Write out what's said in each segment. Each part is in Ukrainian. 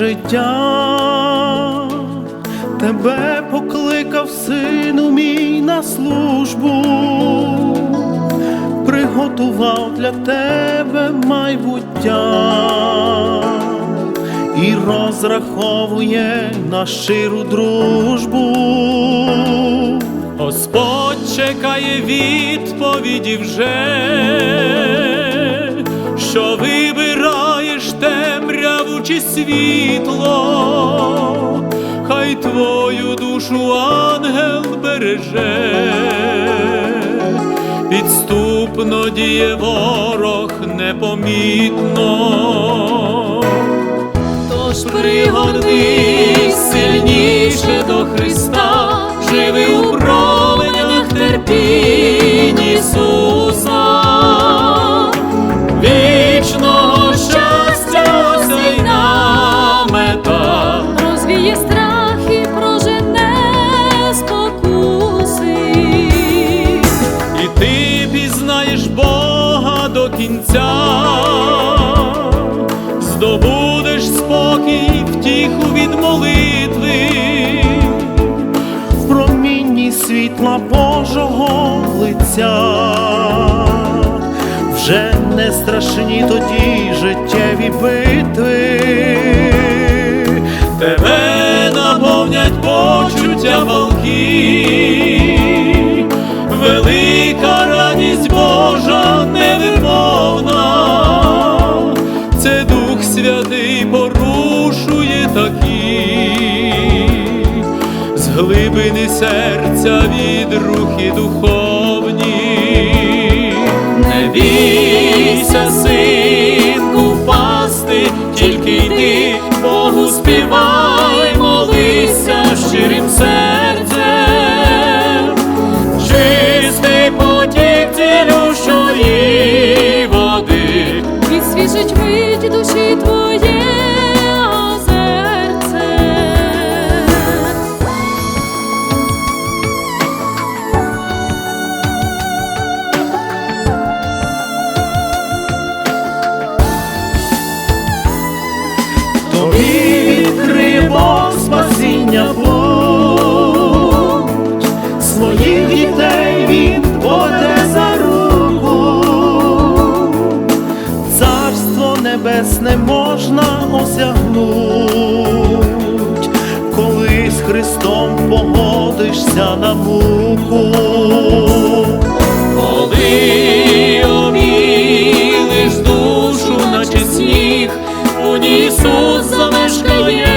життя, тебе покликав сину мій на службу, приготував для тебе майбуття. І розраховує на щиру дружбу. Господь чекає відповіді вже, світло, хай твою душу ангел береже, підступно діє ворог непомітно. Тож пригорнись сильніше до світла Божого лиця, вже не страшні тоді життєві битви, тебе наповнять почуття волки, велика радість Божа невимовна, це Дух Святий порушує такі глибини серця від рухи духовні. Тобі відкриє спасіння путь, своїх дітей він поде за руку, царство небесне можна осягнуть, коли з Христом погодишся на муку. Ісус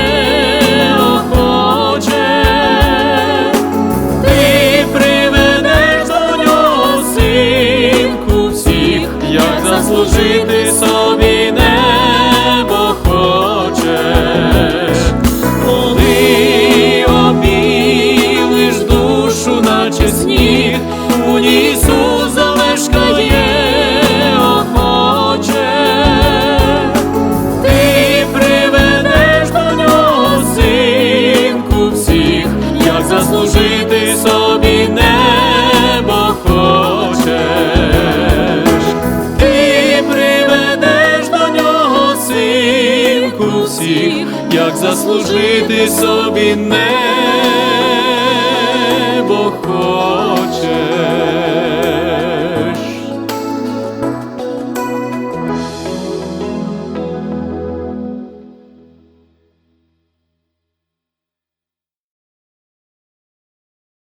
як заслужити собі небо хочеш. Ти приведеш до нього синку всіх, як заслужити собі небо